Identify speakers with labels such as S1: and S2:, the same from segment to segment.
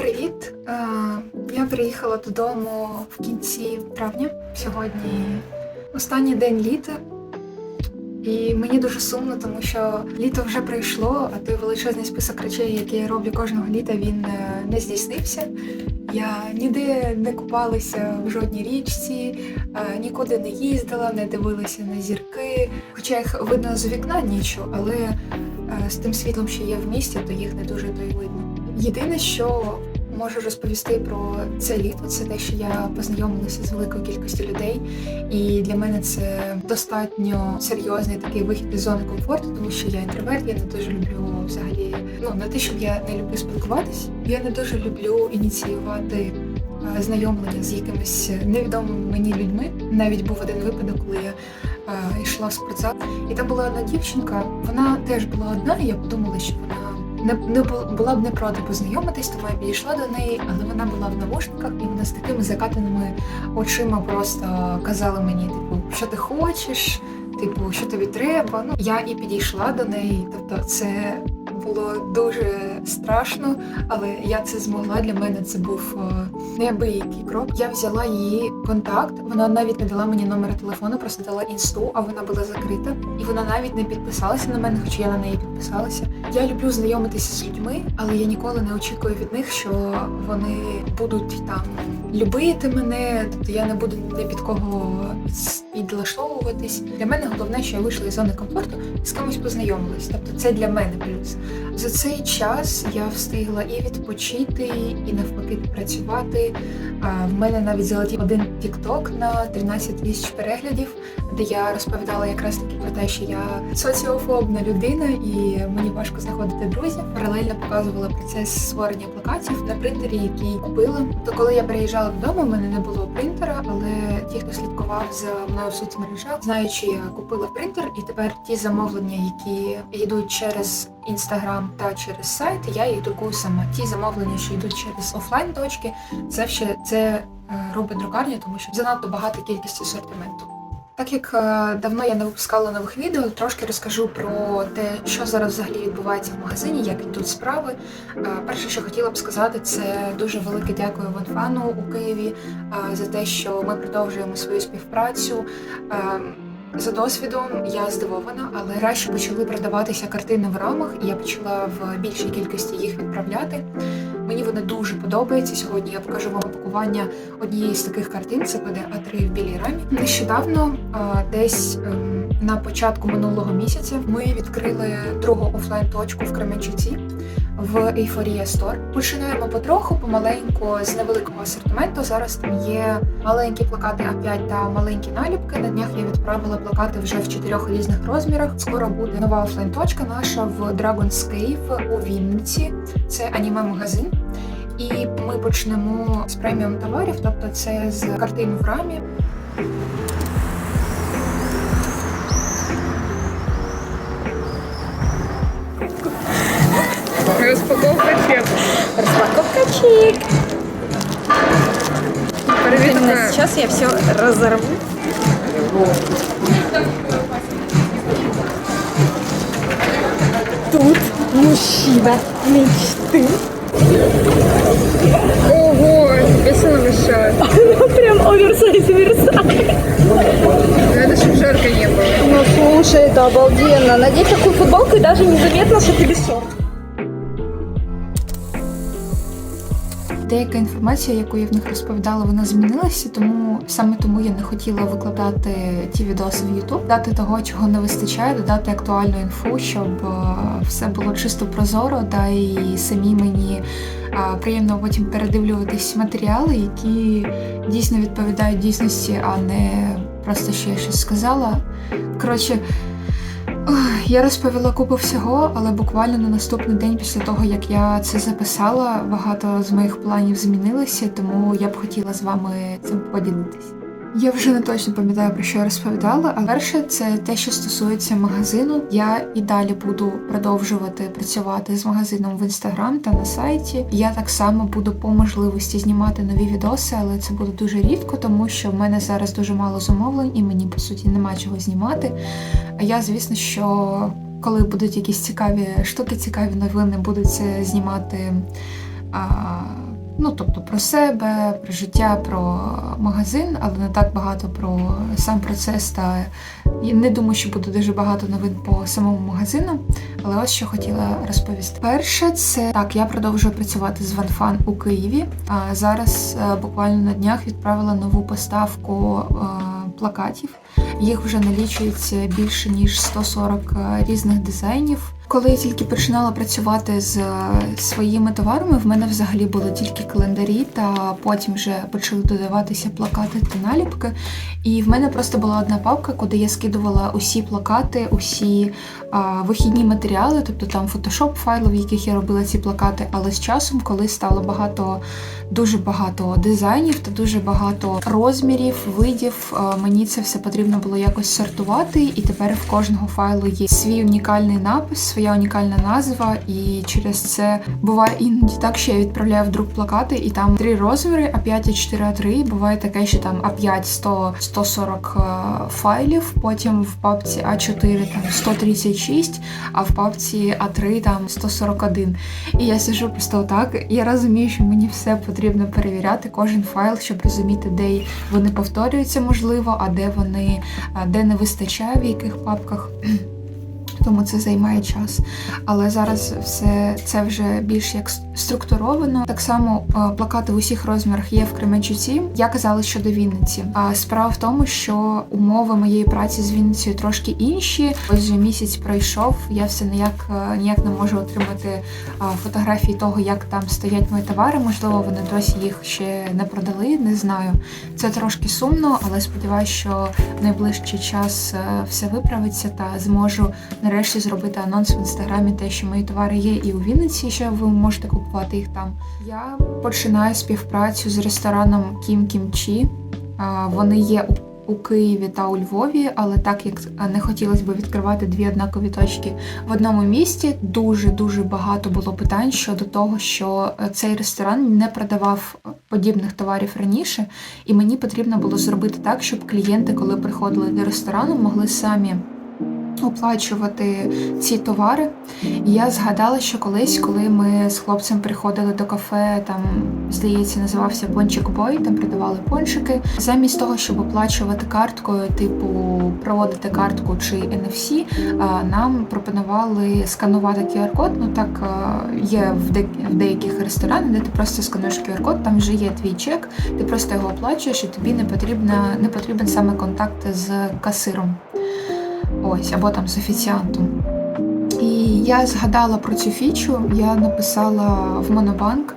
S1: привіт! Е, Я приїхала додому в кінці травня. Сьогодні останній день літа. І мені дуже сумно, тому що літо вже пройшло, а той величезний список речей, які я роблю кожного літа, він е, не здійснився. Я ніде не купалася в жодній річці, е, нікуди не їздила, не дивилася на зірки. Хоча їх видно з вікна нічого, але з тим світлом, що є в місті, то їх не дуже то й видно. Єдине, що можу розповісти про це літо, це те, що я познайомилася з великою кількістю людей, і для мене це достатньо серйозний такий вихід із зони комфорту, тому що я інтроверт, я не дуже люблю взагалі. Ну не те, щоб я не люблю спілкуватись, я не дуже люблю ініціювати. е, Знайомлення з якимись невідомими мені людьми. Навіть був один випадок, коли я е, йшла в спортзал, і там була одна дівчинка. Вона теж була одна, і я подумала, що вона не, не була б не проти познайомитись, тому я підійшла до неї, але вона була в навушниках, і вона з такими закатаними очима просто казала мені, типу, що ти хочеш, типу, що тобі треба. Ну я і підійшла до неї. Тобто, це було дуже страшно, але я це змогла. Для мене це був е, неабиякий крок. Я взяла її контакт. Вона навіть не дала мені номер телефону, просто дала інсту, а вона була закрита. І вона навіть не підписалася на мене, хоча я на неї підписалася. Я люблю знайомитися з людьми, але я ніколи не очікую від них, що вони будуть там любити мене. Тобто я не буду ні під кого підлаштовуватись. Для мене головне, що я вийшла із зони комфорту і з кимось познайомилась. Тобто це для мене плюс. За цей час я встигла і відпочити, і навпаки працювати. В мене навіть залетів один тікток на 13 тисяч переглядів, де я розповідала якраз таки про те, що я соціофобна людина і мені важко знаходити друзів. Паралельно показувала процес створення плакатів на принтері, який купила. То коли я переїжджала додому, в мене не було принтера, але ті, хто слідкував за мною в соцмережах, знають, що я купила принтер, і тепер ті замовлення, які йдуть через інстаграм та через сайт, я їх друкую сама. Ті замовлення, що йдуть через офлайн точки, це ще це е, робить друкарня, тому що занадто багата кількість асортименту. Так як е, давно я не випускала нових відео, трошки розкажу про те, що зараз взагалі відбувається в магазині, як йдуть справи. Е, Перше, що хотіла б сказати, це дуже велике дякую Ванфану у Києві е, за те, що ми продовжуємо свою співпрацю. За досвідом я здивована, але краще почали продаватися картини в рамах, і я почала в більшій кількості їх відправляти. Мені вони дуже подобаються. Сьогодні я покажу вам пакування однієї з таких картин. Це буде А3 в білій рамі. Нещодавно, е, десь ем, на початку минулого місяця, ми відкрили другу офлайн точку в Кременчуці в Euphoria Store. Починаємо потроху, помаленьку з невеликого асортименту. Зараз там є маленькі плакати А5 та маленькі наліпки. На днях я відправила плакати вже в чотирьох різних розмірах. Скоро буде нова офлайн точка наша в Dragon's Cave у Вінниці. Це аніме-магазин. І ми почнемо з преміум товарів, тобто це з картин в рамі.
S2: Розпаковка чек.
S3: Распаковка чек. Сейчас я все разорву. Тут мужчина мечты.
S2: Ого, весело мешает.
S3: Прям оверсайз Версаль.
S2: Надо, чтобы жарко не было.
S3: Ну слушай, это обалденно. Надеть такую футболку и даже незаметно, что ты без шорт.
S1: Деяка інформація, яку я в них розповідала, вона змінилася, тому саме тому я не хотіла викладати ті відоси в YouTube, дати того, чого не вистачає, додати актуальну інфу, щоб е, все було чисто прозоро, та і самі мені приємно потім передивлюватись матеріали, які дійсно відповідають дійсності, а не просто що я щось сказала. Коротше. Я розповіла купу всього, але буквально на наступний день після того, як я це записала, багато з моїх планів змінилися, тому я б хотіла з вами цим поділитись. Я вже не точно пам'ятаю про що я розповідала, а перше це те, що стосується магазину. Я і далі буду продовжувати працювати з магазином в інстаграм та на сайті. Я так само буду по можливості знімати нові відоси, але це буде дуже рідко, тому що в мене зараз дуже мало замовлень і мені по суті нема чого знімати. А я, звісно, що коли будуть якісь цікаві штуки, цікаві новини, буду це знімати а, Ну, тобто про себе, про життя, про магазин, але не так багато про сам процес. Та і не думаю, що буде дуже багато новин по самому магазину. Але ось що хотіла розповісти. Перше, це так, я продовжую працювати з OneFun у Києві. А зараз е, буквально на днях відправила нову поставку е, плакатів. Їх вже налічується більше ніж 140 різних дизайнів. Коли я тільки починала працювати з е, своїми товарами, в мене взагалі були тільки календарі, та потім вже почали додаватися плакати та наліпки. І в мене просто була одна папка, куди я скидувала усі плакати, усі а, вихідні матеріали, тобто там фотошоп файли, в яких я робила ці плакати. Але з часом, коли стало багато, дуже багато дизайнів та дуже багато розмірів, видів, а, мені це все потрібно було якось сортувати. І тепер в кожного файлу є свій унікальний напис, своя унікальна назва. І через це буває іноді так, що я відправляю в друк плакати, і там три розміри, А5 і 4 А3. Буває таке, що там А5 100, 140 е, файлів, потім в папці А4 там 136, а в папці А3 там 141. І я сижу просто отак. і Я розумію, що мені все потрібно перевіряти, кожен файл, щоб розуміти, де вони повторюються, можливо, а де вони де не вистачає, в яких папках. Тому це займає час. Але зараз все це вже більш як структуровано. Так само е, плакати в усіх розмірах є в Кременчуці. Я казала щодо Вінниці. А справа в тому, що умови моєї праці з Вінницею трошки інші. Ось вже місяць пройшов. Я все ніяк е, ніяк не можу отримати фотографії того, як там стоять мої товари. Можливо, вони досі їх ще не продали. Не знаю. Це трошки сумно, але сподіваюся, що в найближчий час е, все виправиться та зможу нарешті зробити анонс в інстаграмі, те, що мої товари є і у Вінниці, що ви можете купувати їх там. Я починаю співпрацю з рестораном Кім Кімчі. А, Вони є у. У Києві та у Львові, але так як не хотілося б відкривати дві однакові точки в одному місті, дуже дуже багато було питань щодо того, що е, цей ресторан не продавав подібних товарів раніше, і мені потрібно було зробити так, щоб клієнти, коли приходили до ресторану, могли самі оплачувати ці товари. І я згадала, що колись, коли ми з хлопцем приходили до кафе, там, здається, називався Пончик Бой, там продавали пончики. Замість того, щоб оплачувати карткою, типу проводити картку чи NFC, нам пропонували сканувати QR-код. Ну так є в, де, в деяких ресторанах, де ти просто скануєш QR-код, там вже є твій чек, ти просто його оплачуєш, і тобі не потрібна, не потрібен саме контакт з касиром. Ось, або там з офіціантом. І я згадала про цю фічу, я написала в Монобанк,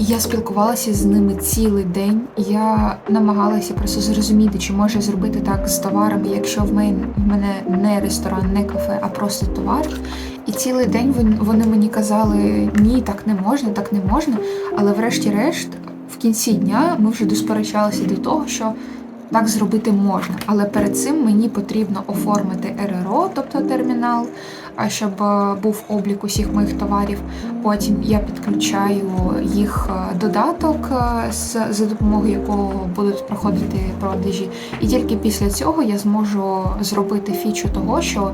S1: і я спілкувалася з ними цілий день. Я намагалася просто зрозуміти, чи може зробити так з товарами, якщо в мене, в мене не ресторан, не кафе, а просто товар. І цілий день вони мені казали, ні, так не можна, так не можна. Але врешті-решт, в кінці дня ми вже досперечалися до того, що так зробити можна, але перед цим мені потрібно оформити РРО, тобто термінал, щоб е, був облік усіх моїх товарів. Потім я підключаю їх е, додаток, е, за допомогою якого будуть проходити продажі. І тільки після цього я зможу зробити фічу того, що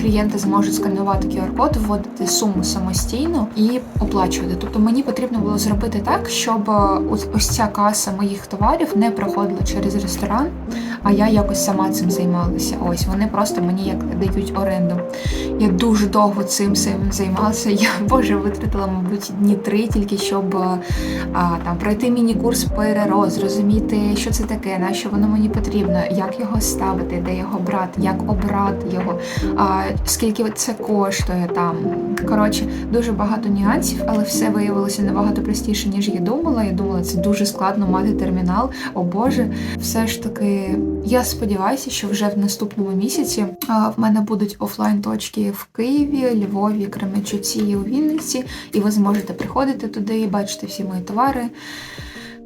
S1: клієнти зможуть сканувати QR-код, вводити суму самостійно і оплачувати. Тобто мені потрібно було зробити так, щоб ось ця каса моїх товарів не проходила через ресторан, а я якось сама цим займалася. Ось вони просто мені як дають оренду. Я дуже довго цим займалася. Я боже витратила, мабуть, дні три тільки щоб е, а, там пройти міні-курс ПРРО, зрозуміти, що це таке, на що воно мені потрібно, як його ставити, де його брати, як обрати його, а, скільки це коштує там. Коротше, дуже багато нюансів, але все виявилося набагато простіше, ніж я думала. Я думала, це дуже складно мати термінал. О Боже, все ж таки, я сподіваюся, що вже в наступному місяці а, в мене будуть офлайн точки в Києві, Львові, Кременчуці і у Вінниці, і ви зможете приходити туди і бачити всі мої товари.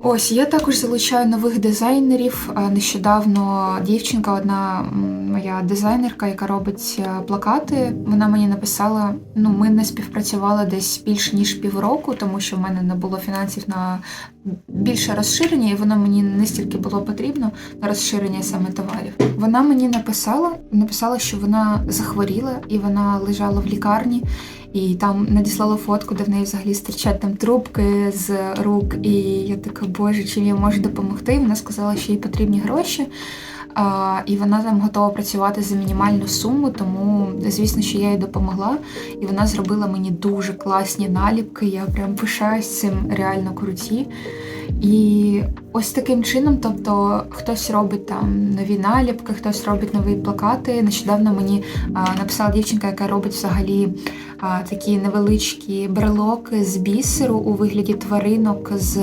S1: Ось я також залучаю нових дизайнерів. Нещодавно дівчинка, одна моя дизайнерка, яка робить е, плакати. Вона мені написала: ну, ми не співпрацювали десь більш ніж півроку, тому що в мене не було фінансів на більше розширення, і воно мені не стільки було потрібно на розширення саме товарів. Вона мені написала, написала, що вона захворіла і вона лежала в лікарні. І там надіслала фотку, де в неї взагалі стирчать там трубки з рук. І я така, боже, чим я можу допомогти? Вона сказала, що їй потрібні гроші. І вона там готова працювати за мінімальну суму, тому звісно, що я їй допомогла. І вона зробила мені дуже класні наліпки. Я прям пишаюсь цим реально круті. І ось таким чином, тобто хтось робить там нові наліпки, хтось робить нові плакати. Нещодавно мені а, написала дівчинка, яка робить взагалі а, такі невеличкі брелоки з бісеру у вигляді тваринок з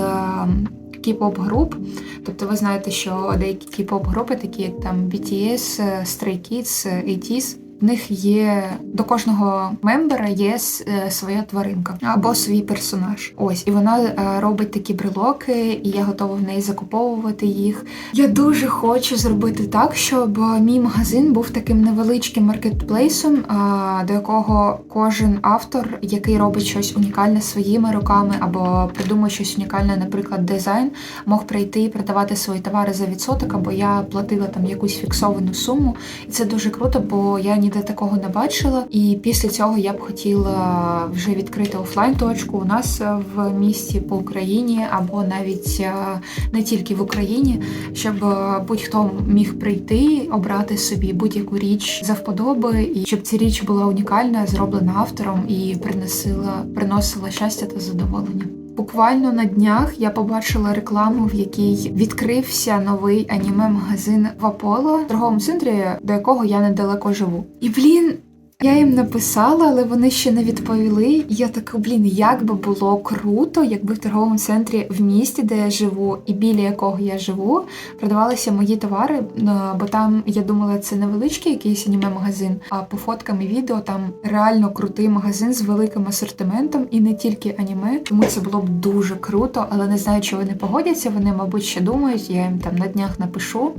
S1: а, кіп-поп груп. Тобто ви знаєте, що деякі кіп-поп групи, такі як там BTS, Stray Kids, ATEEZ, в них є до кожного мембера є е, своя тваринка або свій персонаж. Ось і вона е, робить такі брелоки, і я готова в неї закуповувати їх. Я дуже хочу зробити так, щоб мій магазин був таким невеличким маркетплейсом, до якого кожен автор, який робить щось унікальне своїми руками, або придумує щось унікальне, наприклад, дизайн, мог прийти і продавати свої товари за відсоток, або я платила там якусь фіксовану суму. І це дуже круто, бо я ніде такого не бачила. І після цього я б хотіла вже відкрити офлайн точку у нас е, в місті по Україні, або навіть е, не тільки в Україні, щоб е, будь-хто міг прийти, обрати собі будь-яку річ за вподоби, і щоб ця річ була унікальна, зроблена автором і приносила, приносила щастя та задоволення. Буквально на днях я побачила рекламу, в якій відкрився новий аніме-магазин в Аполло, в торговому центрі, до якого я недалеко живу. І блін. Я їм написала, але вони ще не відповіли. Я така, блін, як би було круто, якби в торговому центрі в місті, де я живу, і біля якого я живу, продавалися мої товари. е, Бо там я думала, це невеличкий якийсь аніме-магазин, а по фоткам і відео там реально крутий магазин з великим асортиментом і не тільки аніме. Тому це було б дуже круто, але не знаю, чи вони погодяться. Вони, мабуть, ще думають. Я їм там на днях напишу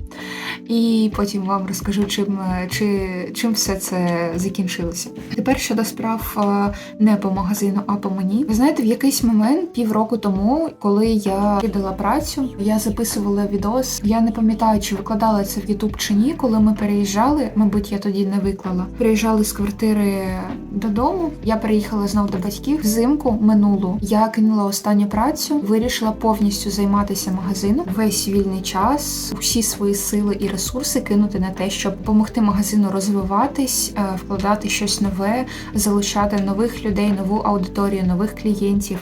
S1: і потім вам розкажу, чим, е, чи, чим все це закінчилося. Тепер щодо справ е, не по магазину, а по мені. Ви знаєте, в якийсь момент півроку тому, коли я віддала працю, я записувала відос. Я не пам'ятаю, чи викладала це в Ютуб чи ні. Коли ми переїжджали, мабуть, я тоді не виклала. Приїжджали з квартири додому. Я переїхала знов до батьків взимку минулу. Я кинула останню працю, вирішила повністю займатися магазином. Весь вільний час, усі свої сили і ресурси кинути на те, щоб допомогти магазину розвиватись, е, вкладати щось нове, залучати нових людей, нову аудиторію, нових клієнтів.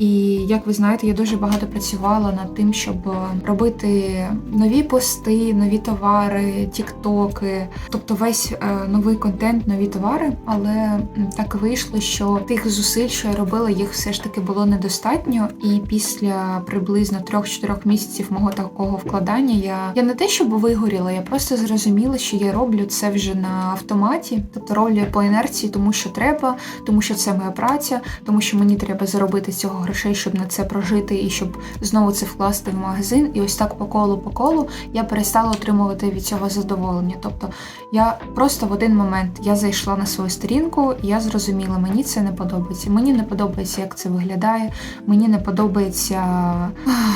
S1: І як ви знаєте, я дуже багато працювала над тим, щоб е, робити нові пости, нові товари, тіктоки, тобто весь е, новий контент, нові товари. Але так вийшло, що тих зусиль, що я робила, їх все ж таки було недостатньо. І після приблизно 3-4 місяців мого такого вкладання я, я не те, щоб вигоріла, я просто зрозуміла, що я роблю це вже на автоматі, тобто роблю по інерції, тому що треба, тому що це моя праця, тому що мені треба заробити цього грошей, щоб на це прожити і щоб знову це вкласти в магазин. І ось так по колу по колу я перестала отримувати від цього задоволення. Тобто я просто в один момент я зайшла на свою сторінку, і я зрозуміла, мені це не подобається. Мені не подобається, як це виглядає. Мені не подобається,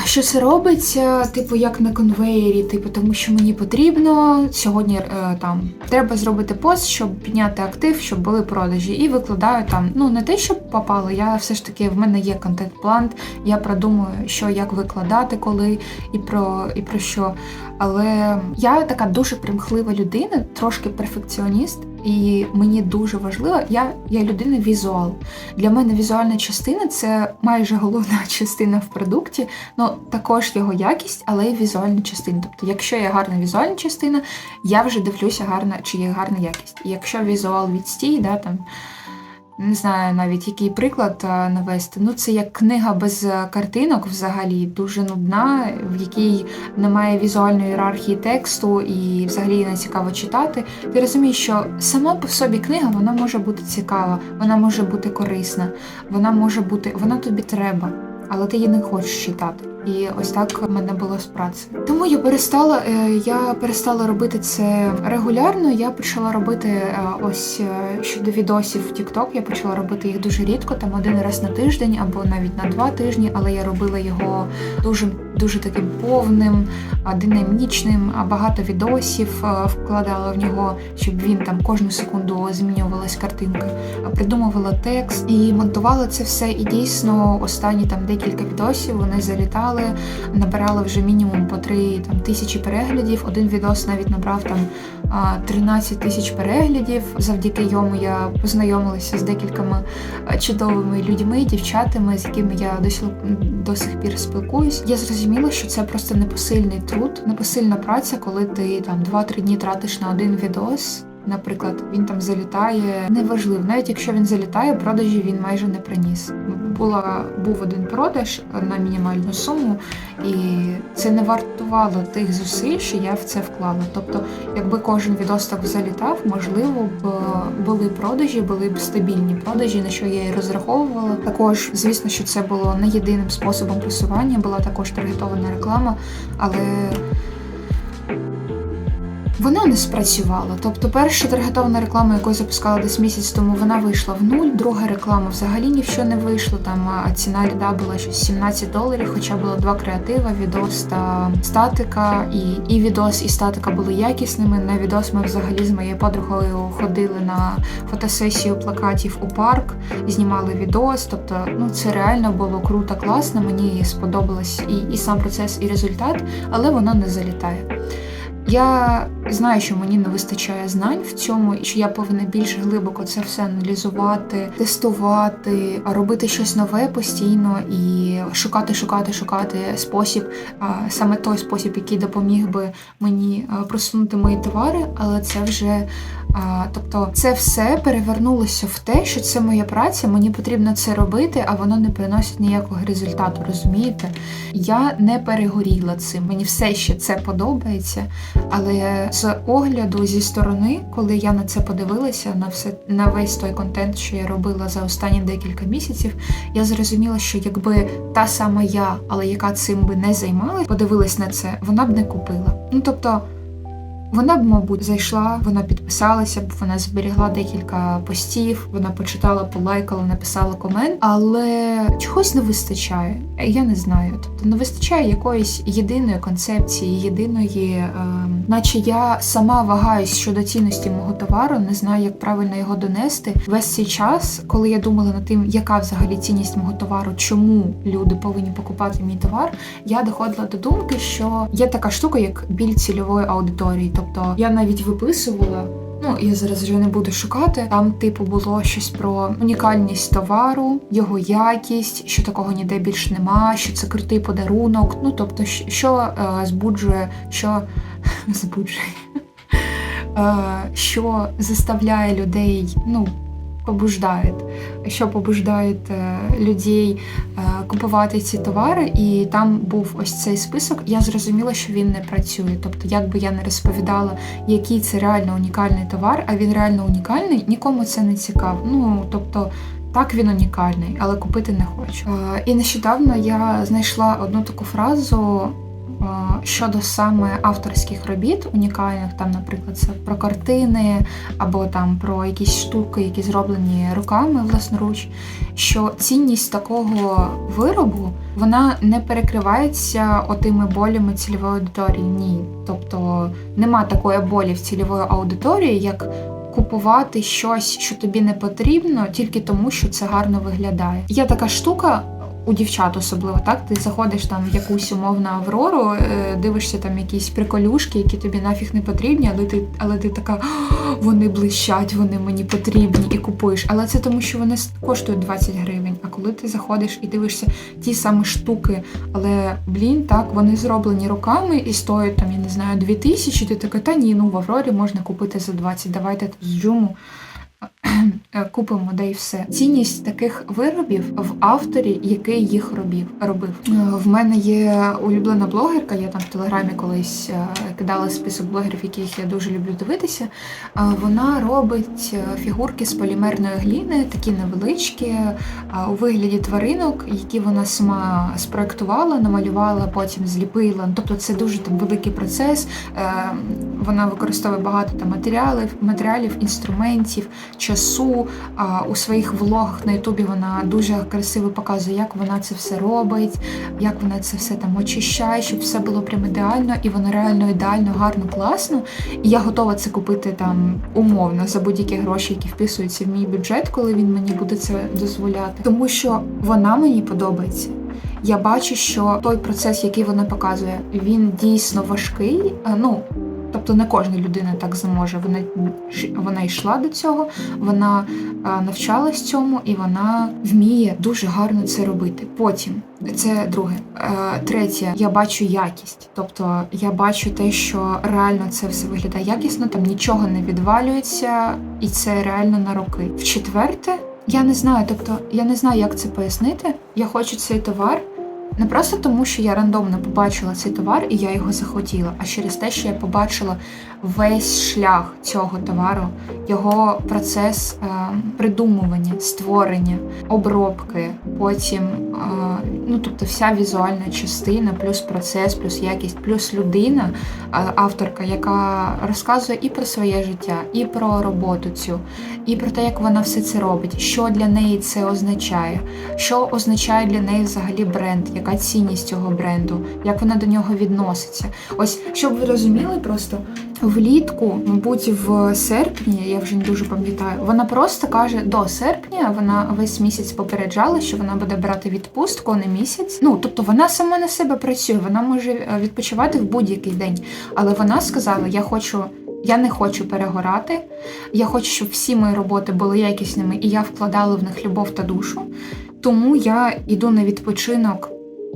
S1: що це робиться, типу, як на конвеєрі, типу, тому що мені потрібно сьогодні е, там треба зробити пост, щоб підняти актив, щоб були продажі, і викладаю там. Ну не те, щоб попало. Я все ж таки в мене є контент-план. Я продумую, що як викладати, коли і про і про що. Але я така дуже примхлива людина, трошки перфекціоніст, і мені дуже важливо, я, я людина візуал. Для мене візуальна частина це майже головна частина в продукті, ну також його якість, але й візуальна частина. Тобто, якщо є гарна візуальна частина, я вже дивлюся гарна, чи є гарна якість. І якщо візуал відстій, да, там. Не знаю навіть який приклад навести. Ну, це як книга без е, картинок взагалі дуже нудна, в якій немає візуальної ієрархії тексту і взагалі не цікаво читати. Ти розумієш, що сама по собі книга вона може бути цікава, вона може бути корисна, вона може бути, вона тобі треба, але ти її не хочеш читати. І ось так мене було з працею. Тому я перестала, е, я перестала робити це регулярно. Я почала робити е, ось е, щодо відосів в TikTok, Я почала робити їх дуже рідко, там один раз на тиждень або навіть на два тижні, але я робила його дуже дуже таким повним, динамічним, а багато відосів вкладала в нього, щоб він там кожну секунду змінювалась картинка. Придумувала текст і монтувала це все. І дійсно останні там декілька відосів вони залітали, набирали вже мінімум по три там тисячі переглядів. Один відос навіть набрав там а, 13 тисяч переглядів. Завдяки йому я познайомилася з декількома чудовими людьми, дівчатами, з якими я до сих, до сих пір спілкуюсь. Я зрозуміла, що це просто непосильний труд, непосильна праця, коли ти там 2-3 дні тратиш на один відос. Наприклад, він там залітає неважливо, навіть якщо він залітає, продажі він майже не приніс. Була був один продаж на мінімальну суму, і це не вартувало тих зусиль, що я в це вклала. Тобто, якби кожен відос так залітав, можливо б були продажі, були б стабільні продажі, на що я і розраховувала. Також, звісно, що це було не єдиним способом просування, була також таргетована реклама, але вона не спрацювала. Тобто, перша таргетована реклама, яку я запускала десь місяць тому, вона вийшла в нуль. Друга реклама взагалі ні в що не вийшла. Там а, ціна ліда була щось 17 доларів, хоча було два креатива: відос та статика. І, і відос, і статика були якісними. На відос ми взагалі з моєю подругою ходили на фотосесію плакатів у парк, знімали відос. Тобто, ну це реально було круто, класно. Мені сподобалось і, і сам процес, і результат, але воно не залітає. Я знаю, що мені не вистачає знань в цьому, і що я повинна більш глибоко це все аналізувати, тестувати, робити щось нове постійно і шукати, шукати, шукати спосіб, саме той спосіб, який допоміг би мені просунути мої товари, але це вже. А, тобто це все перевернулося в те, що це моя праця, мені потрібно це робити, а воно не приносить ніякого результату. Розумієте? Я не перегоріла цим. Мені все ще це подобається. Але з огляду зі сторони, коли я на це подивилася, на все на весь той контент, що я робила за останні декілька місяців, я зрозуміла, що якби та сама я, але яка цим би не займалась, подивилась на це, вона б не купила. Ну тобто. Вона б, мабуть, зайшла, вона підписалася б, вона зберігла декілька постів, вона почитала, полайкала, написала комент, але чогось не вистачає. Я не знаю. Тобто не вистачає якоїсь єдиної концепції, єдиної, е, наче я сама вагаюсь щодо цінності мого товару, не знаю, як правильно його донести. Весь цей час, коли я думала над тим, яка взагалі цінність мого товару, чому люди повинні покупати мій товар, я доходила до думки, що є така штука, як біль цільової аудиторії. Тобто я навіть виписувала. Ну, я зараз вже не буду шукати. Там, типу, було щось про унікальність товару, його якість, що такого ніде більш нема, що це крутий подарунок. Ну, тобто, що е, збуджує, що збуджує, е, що заставляє людей, ну, побуждає, що побуждає е, людей е, купувати ці товари, і там був ось цей список. Я зрозуміла, що він не працює. Тобто, як би я не розповідала, який це реально унікальний товар, а він реально унікальний, нікому це не цікаво. Ну тобто. Так, він унікальний, але купити не хочу. Е, і нещодавно я знайшла одну таку фразу щодо саме авторських робіт унікальних, там, наприклад, це про картини або там про якісь штуки, які зроблені руками власноруч. Що цінність такого виробу вона не перекривається отими болями цільової аудиторії. Ні. Тобто нема такої болі в цільової аудиторії, як купувати щось, що тобі не потрібно, тільки тому, що це гарно виглядає. Є така штука. У дівчат особливо так, ти заходиш там в якусь умовну аврору, е, дивишся там якісь приколюшки, які тобі нафіг не потрібні, але ти, але ти така, вони блищать, вони мені потрібні і купуєш. Але це тому, що вони коштують 20 гривень. А коли ти заходиш і дивишся ті самі штуки, але блін, так вони зроблені руками і стоять там, я не знаю, 2000, ти така, та ні, ну в Аврорі можна купити за 20, давайте з джуму. Е, купимо, де і все. Цінність таких виробів в авторі, який їх робив. робив. Е, В мене є улюблена блогерка, я там в телеграмі колись е, кидала список блогерів, яких я дуже люблю дивитися. Вона робить фігурки з полімерної гліни, такі невеличкі, у вигляді тваринок, які вона сама спроектувала, намалювала, потім зліпила. Ну, Тобто це дуже там великий процес. Вона використовує багато там матеріалів, матеріалів, інструментів, часу. А у своїх влогах на Ютубі вона дуже красиво показує, як вона це все робить, як вона це все там очищає, щоб все було прям ідеально, і воно реально ідеально, гарно, класно. І я готова це купити там умовно за будь-які гроші, які вписуються в мій бюджет, коли він мені буде це дозволяти. Тому що вона мені подобається. Я бачу, що той процес, який вона показує, він дійсно важкий. Е, Ну тобто не кожна людина так зможе. Вона вона йшла до цього, вона е, навчалась цьому і вона вміє дуже гарно це робити. Потім це друге. Е, Третє, я бачу якість. Тобто я бачу те, що реально це все виглядає якісно, там нічого не відвалюється, і це реально на роки. В четверте, я не знаю, тобто я не знаю, як це пояснити. Я хочу цей товар. Не просто тому, що я рандомно побачила цей товар і я його захотіла, а через те, що я побачила весь шлях цього товару, його процес е, придумування, створення, обробки, потім, е, ну тобто вся візуальна частина, плюс процес, плюс якість, плюс людина, е, авторка, яка розказує і про своє життя, і про роботу цю, і про те, як вона все це робить, що для неї це означає, що означає для неї взагалі бренд, яка цінність цього бренду, як вона до нього відноситься. Ось щоб ви розуміли, просто влітку, мабуть, в серпні, я вже не дуже пам'ятаю, вона просто каже до серпня. Вона весь місяць попереджала, що вона буде брати відпустку не місяць. Ну тобто вона сама на себе працює, вона може е, відпочивати в будь-який день. Але вона сказала: Я хочу. Я не хочу перегорати. Я хочу, щоб всі мої роботи були якісними, і я вкладала в них любов та душу. Тому я йду на відпочинок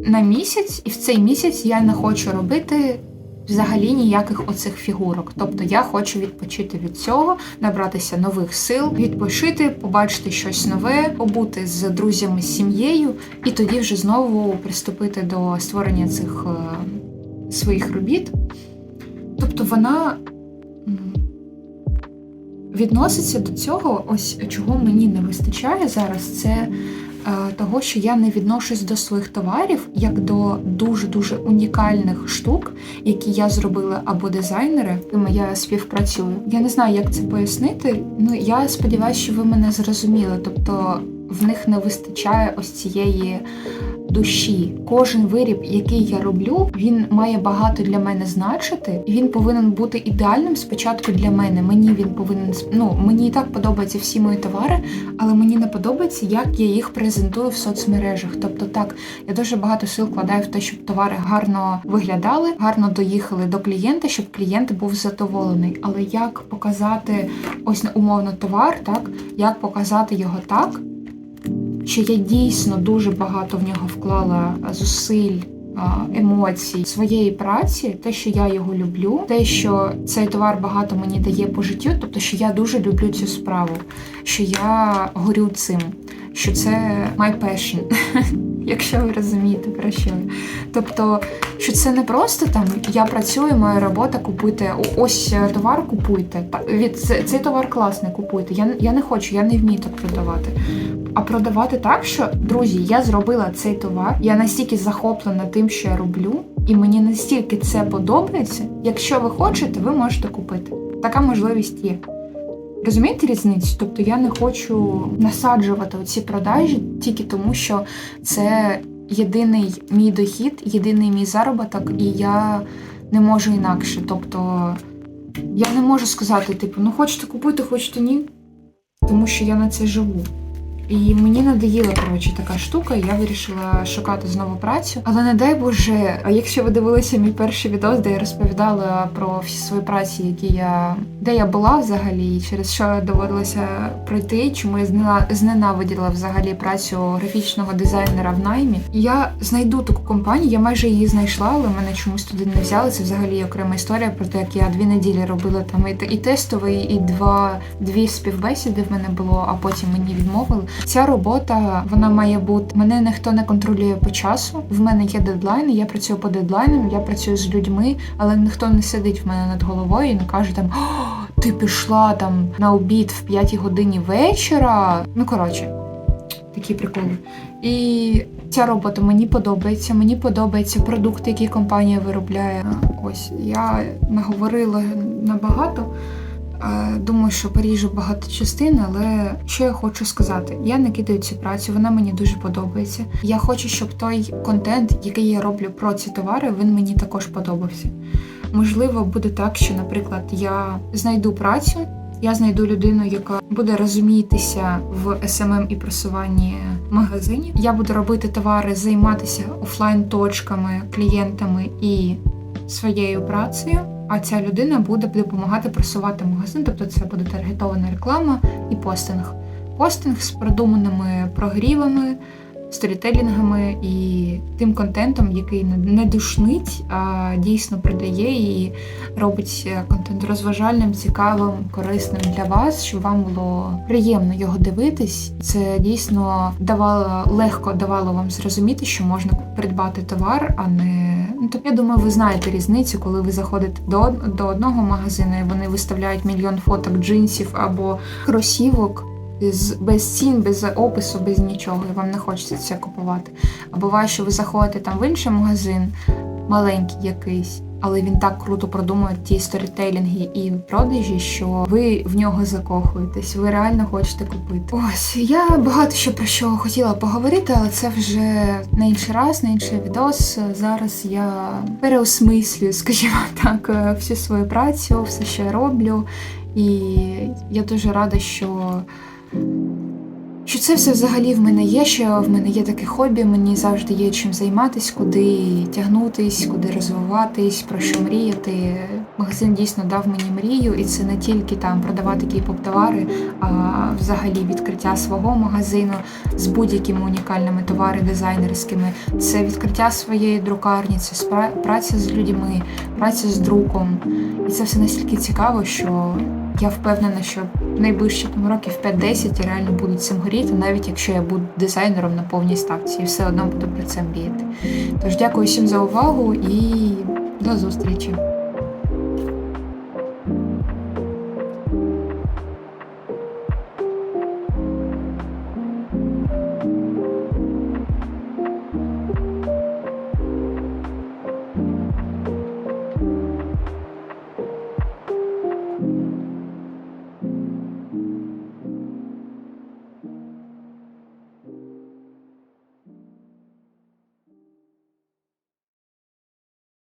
S1: на місяць, і в цей місяць я не хочу робити взагалі ніяких оцих фігурок. Тобто я хочу відпочити від цього, набратися нових сил, відпочити, побачити щось нове, побути з друзями, з сім'єю, і тоді вже знову приступити до створення цих е, своїх робіт. Тобто вона відноситься до цього, ось чого мені не вистачає зараз, це того, що я не відношусь до своїх товарів як до дуже-дуже унікальних штук, які я зробила або дизайнери, з якими я співпрацюю. Я не знаю, як це пояснити. Ну я сподіваюся, що ви мене зрозуміли. Тобто в них не вистачає ось цієї душі. Кожен виріб, який я роблю, він має багато для мене значити. Він повинен бути ідеальним спочатку для мене. Мені він повинен ну мені і так подобаються всі мої товари, але мені не подобається, як я їх презентую в соцмережах. Тобто, так я дуже багато сил вкладаю в те, щоб товари гарно виглядали, гарно доїхали до клієнта, щоб клієнт був задоволений. Але як показати ось умовно товар, так як показати його так, що я дійсно дуже багато в нього вклала зусиль. Емоцій своєї праці, те, що я його люблю, те, що цей товар багато мені дає по життю, тобто, що я дуже люблю цю справу, що я горю цим, що це my passion, якщо ви розумієте про що. Тобто, що це не просто там я працюю, моя робота купуйте, ось е, товар купуйте. Від цей товар класний, купуйте. Я я не хочу, я не вмію так продавати. А продавати так, що друзі, я зробила цей товар. Я настільки захоплена тим, що я роблю, і мені настільки це подобається. Якщо ви хочете, ви можете купити. Така можливість є. Розумієте різницю? Тобто я не хочу насаджувати ці продажі тільки тому, що це єдиний мій дохід, єдиний мій заробіток, і я не можу інакше. Тобто я не можу сказати, типу, ну хочете купити, хочете ні. Тому що я на це живу. І мені надоїла коротше така штука. Я вирішила шукати знову працю. Але не дай Боже, якщо ви дивилися мій перший відос, де я розповідала про всі свої праці, які я де я була взагалі, через що доводилося пройти, чому я знена- зненавиділа взагалі працю графічного дизайнера в наймі. Я знайду таку компанію, я майже її знайшла, але мене чомусь туди не взяли. Це взагалі окрема історія про те, як я дві неділі робила там і, і тестовий, і два дві співбесіди в мене було, а потім мені відмовили. Ця робота вона має бути. Мене ніхто не контролює по часу. В мене є дедлайни, я працюю по дедлайнам, я працюю з людьми, але ніхто не сидить в мене над головою і не каже там. Ти пішла там на обід в 5 годині вечора. Ну коротше, такі приколи. І ця робота мені подобається. Мені подобаються продукти, які компанія виробляє. Ось я наговорила набагато. Е, Думаю, що поріжу багато частин, але що я хочу сказати? Я не кидаю цю працю, вона мені дуже подобається. Я хочу, щоб той контент, який я роблю про ці товари, він мені також подобався. Можливо, буде так, що, наприклад, я знайду працю, я знайду людину, яка буде розумітися в SMM і просуванні магазинів. Я буду робити товари, займатися офлайн-точками, клієнтами і своєю працею. А ця людина буде допомагати просувати магазин, тобто це буде таргетована реклама і постинг. Постинг з продуманими прогрівами, сторітелінгами і тим контентом, який не- душнить, а дійсно придає і робить е, контент розважальним, цікавим, корисним для вас, щоб вам було приємно його дивитись. Це дійсно давало легко давало вам зрозуміти, що можна придбати товар, а не ну тобто, я думаю, ви знаєте різницю, коли ви заходите до, до одного магазину і вони виставляють мільйон фоток джинсів або кросівок. З без цін, без опису, без нічого, і вам не хочеться це купувати. А буває, що ви заходите там в інший магазин, маленький якийсь, але він так круто продумує ті сторітелінги і продажі, що ви в нього закохуєтесь, ви реально хочете купити. Ось я багато що про що хотіла поговорити, але це вже на інший раз, на інший відос. Зараз я переосмислюю, скажімо так, всю свою працю, все, що я роблю. І я дуже рада, що що це все взагалі в мене є, що в мене є таке хобі, мені завжди є чим займатися, куди тягнутись, куди розвиватись, про що мріяти. Магазин дійсно дав мені мрію, і це не тільки там продавати кей-поп товари, а взагалі відкриття свого магазину з будь-якими унікальними товари дизайнерськими. Це відкриття своєї друкарні, це праця з людьми, праця з друком. І це все настільки цікаво, що я впевнена, що найближчі там років 5-10 я реально буду цим горіти, навіть якщо я буду дизайнером на повній ставці і все одно буду про це мріяти. Тож дякую всім за увагу і до зустрічі!